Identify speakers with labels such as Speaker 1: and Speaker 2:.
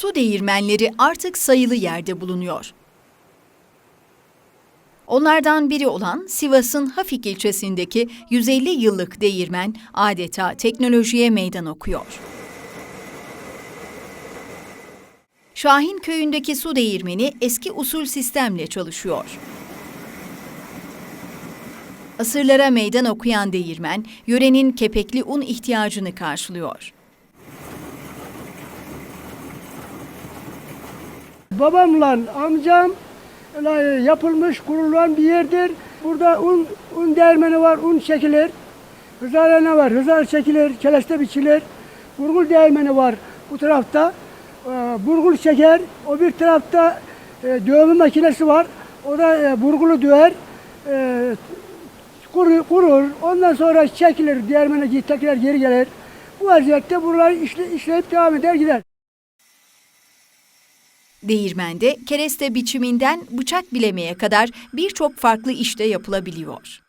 Speaker 1: Su değirmenleri artık sayılı yerde bulunuyor. Onlardan biri olan Sivas'ın Hafik ilçesindeki 150 yıllık değirmen adeta teknolojiye meydan okuyor. Şahin köyündeki su değirmeni eski usul sistemle çalışıyor. Asırlara meydan okuyan değirmen, yörenin kepekli un ihtiyacını karşılıyor.
Speaker 2: Babamla amcam e, yapılmış, kurulan bir yerdir. Burada un, un değirmeni var, un çekilir. Hızarhane var, hızar çekilir, keleste biçilir. Burgul değirmeni var bu tarafta. Ee, burgul çeker. O bir tarafta e, dövme makinesi var. O da e, burgulu döver. E, kurur. Ondan sonra çekilir, değirmene tekrar geri gelir. Bu vaziyette buralar işle, işleyip devam eder gider.
Speaker 1: Değirmende kereste biçiminden bıçak bilemeye kadar birçok farklı işte yapılabiliyor.